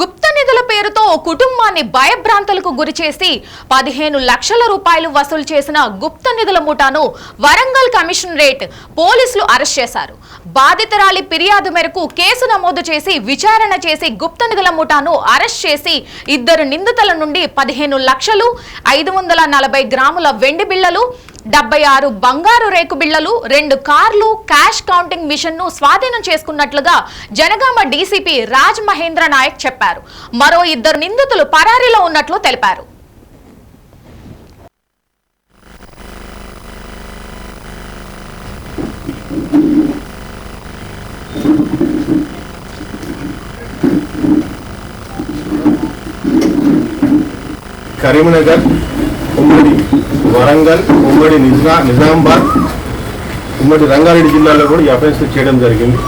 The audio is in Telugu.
గుప్త నిధుల పేరుతో ఓ కుటుంబాన్ని భయభ్రాంతులకు గురిచేసి పదిహేను లక్షల రూపాయలు వసూలు చేసిన గుప్త నిధుల ముఠాను వరంగల్ కమిషనరేట్ పోలీసులు అరెస్ట్ చేశారు. బాధితురాలి ఫిర్యాదు మేరకు కేసు నమోదు చేసి విచారణ చేసి గుప్త నిధుల ముఠాను అరెస్ట్ చేసి ఇద్దరు నిందితుల నుండి పదిహేను లక్షలు ఐదు వందల నలభై గ్రాముల వెండి బిళ్ళలు డెబ్బై ఆరు బంగారు రేకు బిళ్ళలు రెండు కార్లు క్యాష్ కౌంటింగ్ మిషన్ను స్వాధీనం చేసుకున్నట్లుగా జనగామ డీసీపీ రాజ్ మహేంద్ర నాయక్ చెప్పారు. మరో ఇద్దరు నిందితులు పరారీలో ఉన్నట్లు తెలిపారు. కరీంనగర్ ఉమ్మడి వరంగల్ ఉమ్మడి నిజా నిజామాబాద్ ఉమ్మడి రంగారెడ్డి జిల్లాలో కూడా ఈ అఫెన్స్ చేయడం జరిగింది.